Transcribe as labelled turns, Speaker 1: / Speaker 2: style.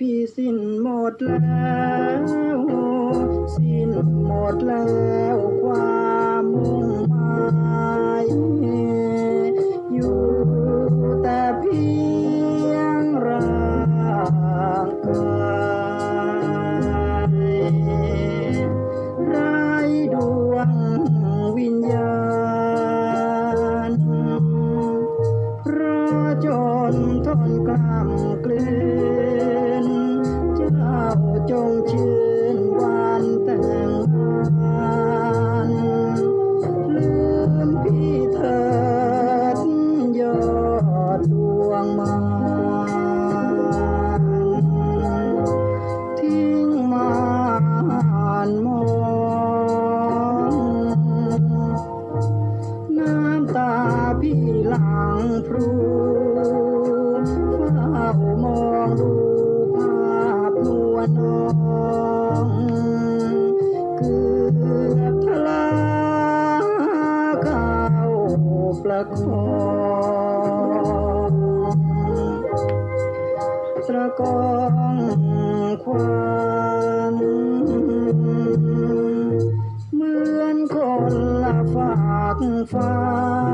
Speaker 1: พี่สิ้นหมดแล้ว สิ้นหมดแล้วความมุ่งหมาย คองระกองควันเหมือนคนละฝากฟ้า